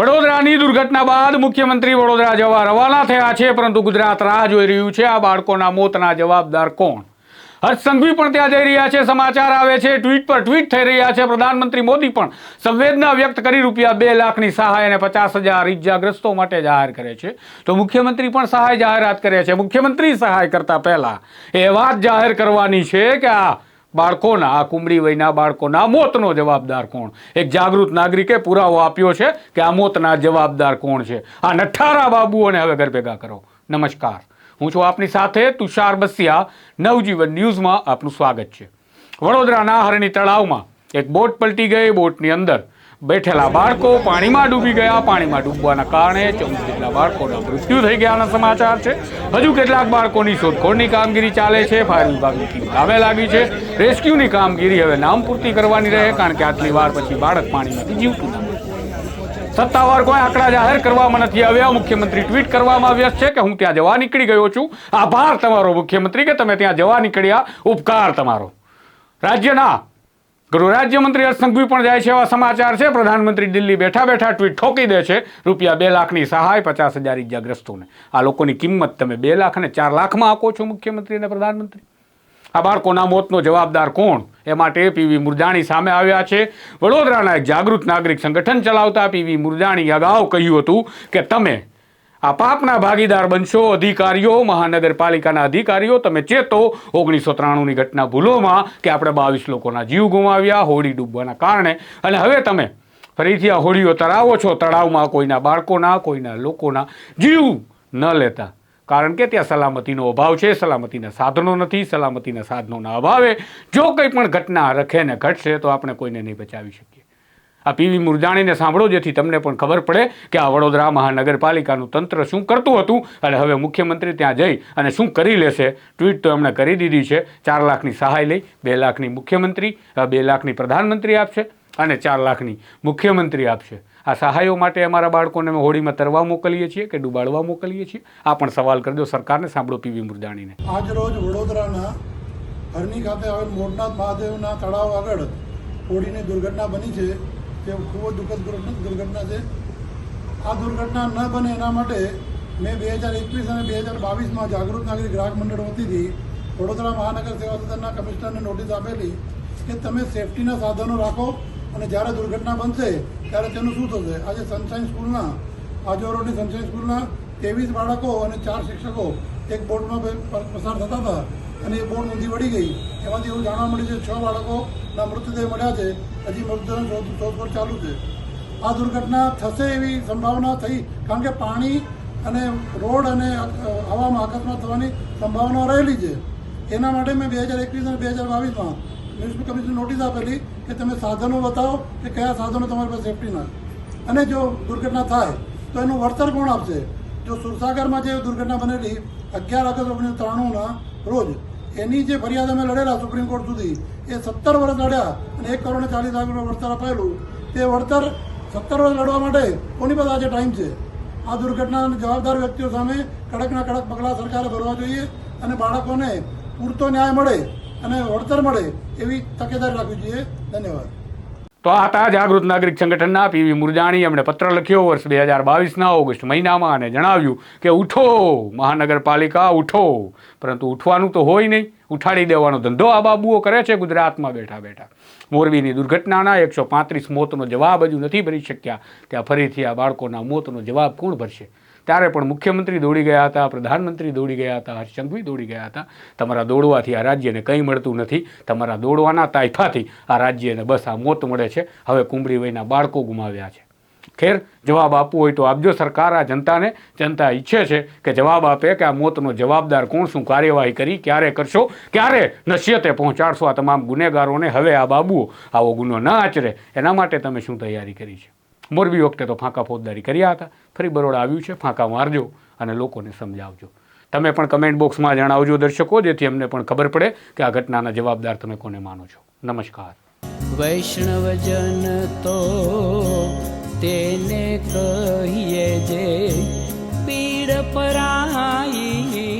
વડોદરાની દુર્ઘટના બાદ મુખ્યમંત્રી વડોદરા જવા રવાના થયા છે, પરંતુ ગુજરાત રાહ જોઈ રહ્યું છે, આ બાળકોના મોતના જવાબદાર કોણ? હર્ષ સંઘવી પણ ત્યાં જઈ રહ્યા છે, સમાચાર આવે છે, ટ્વીટ પર ટ્વીટ થઈ રહ્યા છે, પ્રધાનમંત્રી મોદી પણ સંવેદના વ્યક્ત કરી રૂપિયા બે લાખની સહાય અને પચાસ હજાર ઇજાગ્રસ્તો માટે જાહેર કરે છે. તો મુખ્યમંત્રી પણ સહાય જાહેરાત કરે છે. મુખ્યમંત્રી સહાય કરતા પહેલા એ વાત જાહેર કરવાની છે કે આ બાળકોના, આ કુમરી વયના બાળકોના મોતનો જવાબદાર કોણ? એક જાગૃત નાગરિકે પુરાવો આપ્યો છે કે આ મોતના જવાબદાર કોણ છે? આ નઠારા બાબુઓને હવે ઘર ભેગા કરો. નમસ્કાર. હું છું આપની સાથે તુષાર બસિયા. નવજીવન ન્યૂઝમાં આપનું સ્વાગત છે. વડોદરાના હરણી તળાવમાં એક બોટ પલટી ગઈ. બોટની અંદર બેઠેલા બાળકો પાણીમાં ડૂબી ગયા. પાણીમાં ડૂબવાના કારણે ચૌદ જેટલા બાળકોના મૃત્યુ થઈ ગયાના સમાચાર છે. હજુ કેટલાક બાળકોની શોધખોળની કામગીરી ચાલે છે. ફાયર વિભાગની ટીમ કામે લાગી છે. રેસ્ક્યુની કામગીરી હવે નામ પૂર્તિ કરવાની રહે, કારણ કે આટલી વાર પછી બાળક પાણીમાંથી જીવતું. સત્તાવાર કોઈ આંકડા જાહેર કરવામાં નથી આવ્યા. મુખ્યમંત્રી ટ્વીટ કરવામાં વ્યસ્ત છે કે હું ત્યાં જવા નીકળી ગયો છું. આભાર તમારો મુખ્યમંત્રી કે તમે ત્યાં જવા નીકળ્યા. ઉપકાર તમારો. રાજ્યના ગૃહ રાજ્યમંત્રી હર્ષ સંઘવી પણ જાય છે એવા સમાચાર છે. પ્રધાનમંત્રી દિલ્હી બેઠા બેઠા ટ્વીટ ઠોકી દે છે. રૂપિયા બે લાખની સહાય, પચાસ હજાર ઇજાગ્રસ્તોને. આ લોકોની કિંમત તમે બે લાખ અને ચાર લાખમાં આપો છો મુખ્યમંત્રી અને પ્રધાનમંત્રી. આ બાળકોના મોતનો જવાબદાર કોણ? એ માટે પીવી મુરજાણી સામે આવ્યા છે. વડોદરાના એક જાગૃત નાગરિક સંગઠન ચલાવતા પીવી મુરજાણી અગાઉ કહ્યું હતું કે તમે આ પાપના ભાગીદાર બનશો, અધિકારીઓ, મહાનગરપાલિકાના અધિકારીઓ, તમે ચેતો ઓગણીસો ત્રાણુંની ઘટના ભૂલોમાં કે આપણે બાવીસ લોકોના જીવ ગુમાવ્યા, હોડી ડૂબવાના કારણે. અને હવે તમે ફરીથી આ હોડીઓ તળાવો છો, તળાવમાં કોઈના બાળકોના, કોઈના લોકોના જીવ ન લેતા. કારણ કે ત્યાં સલામતીનો અભાવ છે, સલામતીના સાધનો નથી, સલામતીના સાધનોના અભાવે જો કંઈ પણ ઘટના રખે ને ઘટશે તો આપણે કોઈને નહીં બચાવી શકીએ. આ પીવી મુરજાણીને સાંભળો જેથી તમને પણ ખબર પડે કે આ વડોદરા મહાનગરપાલિકાનું તંત્ર શું કરતું હતું અને હવે મુખ્યમંત્રી ત્યાં જઈ અને શું કરી લેશે. ટ્વીટ તો એમણે કરી દીધી છે. ચાર લાખની સહાય લઈ, બે લાખની મુખ્યમંત્રી બે લાખની પ્રધાનમંત્રી આપશે અને ચાર લાખની મુખ્યમંત્રી આપશે. આ સહાયો માટે અમારા બાળકોને અમે હોડીમાં તરવા મોકલીએ છીએ કે ડૂબાડવા મોકલીએ છીએ? આ પણ સવાલ કરજો. સરકારને સાંભળો પીવી મુરદાણીને આજ રોજ વડોદરાના હરણી ખાતે આવેલ મોરનાથ મહાદેવના તળાવ આગળ હોળીની દુર્ઘટના બની છે. તે ખૂબ જ દુઃખદ દુર્ઘટના છે. આ દુર્ઘટના ન બને એના માટે મેં બે હજાર એકવીસ અને બે હજાર બાવીસમાં જાગૃત નાગરિક ગ્રાહક મંડળ વતીથી વડોદરા મહાનગર સેવા સદનના કમિશનરને નોટિસ આપેલી કે તમે સેફટીના સાધનો રાખો અને જ્યારે દુર્ઘટના બનશે ત્યારે તેનું શું થશે? આજે સનશાઇન સ્કૂલના આજવા રોડની સનશાઇન સ્કૂલના ત્રેવીસ બાળકો અને ચાર શિક્ષકો એક બોર્ડમાં પસાર થતા હતા. અને એ બોટ ઊંધી વળી ગઈ. એમાંથી એવું જાણવા મળ્યું છે છ બાળકોના મૃતદેહ મળ્યા છે. હજી મૃતદેહની શોધ શોધખોળ ચાલુ છે. આ દુર્ઘટના થશે એવી સંભાવના થઈ, કારણ કે પાણી અને રોડ અને હવામાં અકસ્માત થવાની સંભાવના રહેલી છે. એના માટે મેં બે હજાર એકવીસ અને બે હજાર બાવીસમાં મ્યુનિસિપલ કમિશન નોટિસ આપેલી કે તમે સાધનો બતાવો કે કયા સાધનો તમારી પાસે સેફટીના અને જો દુર્ઘટના થાય, તો એનું વળતર કોણ આપશે? જો સુરસાગરમાં જે દુર્ઘટના બનેલી, અગિયાર ઓગણીસો ત્રાણુંના રોજ એની જે ફરિયાદ અમે લડેલા સુપ્રીમ કોર્ટ સુધી, એ સત્તર વર્ષ લડ્યા અને એક કરોડ ચાલીસ લાખ રૂપિયા વળતર અપાયેલું. તે વળતર સત્તર વર્ષ લડવા માટે કોની પાસે આજે ટાઈમ છે? આ દુર્ઘટનાના જવાબદાર વ્યક્તિઓ સામે કડકના કડક પગલાં સરકારે ભરવા જોઈએ અને બાળકોને પૂરતો ન્યાય મળે અને વળતર મળે એવી તકેદારી રાખવી જોઈએ. ધન્યવાદ. તો આ જાગૃત નાગરિક સંગઠનના પીવી મુરજાણી એમણે પત્ર લખ્યો વર્ષ બે હજાર બાવીસના ઓગસ્ટ મહિનામાં અને જણાવ્યું કે ઉઠો, મહાનગરપાલિકા, ઉઠો. પરંતુ ઉઠવાનું તો હોય નહીં. ઉઠાડી દેવાનો ધંધો આ બાબુઓ કરે છે ગુજરાતમાં બેઠા બેઠા. મોરબીની દુર્ઘટનાના એકસો પાંત્રીસ મોતનો જવાબ હજુ નથી ભરી શક્યા. ત્યાં ફરીથી આ બાળકોના મોતનો જવાબ કોણ ભરશે? ત્યારે પણ મુખ્યમંત્રી દોડી ગયા હતા, પ્રધાનમંત્રી દોડી ગયા હતા હર્ષ સંઘવી દોડી ગયા હતા. તમારા દોડવાથી આ રાજ્યને કંઈ મળતું નથી. તમારા દોડવાના તાઇફાથી આ રાજ્યને બસ આ મોત મળે છે. હવે કુંબળી વયના બાળકો ગુમાવ્યા છે. ખેર, જવાબ આપવો હોય તો આપજો. સરકાર આ જનતાને, જનતા ઈચ્છે છે કે જવાબ આપે કે આ મોતનો જવાબદાર કોણ, શું કાર્યવાહી કરી, ક્યારે કરશો, ક્યારે નશ્યતે પહોંચાડશો આ તમામ ગુનેગારોને. હવે આ બાબુઓ આવો ગુનો ન આચરે. એના માટે તમે શું તૈયારી કરી છે? મોરબી વખતે તો ફાંકા ફોજદારી કર્યા હતા. ફરી બરોડા આવ્યું છે, ફાંકા મારજો અને લોકોને સમજાવજો. તમે પણ કમેન્ટ બોક્સમાં જણાવજો દર્શકો, જેથી અમને પણ ખબર પડે કે આ ઘટનાના જવાબદાર તમે કોને માનો છો. નમસ્કાર. વૈષ્ણવજન તો તેને કહીએ જે પીડ પરાઈ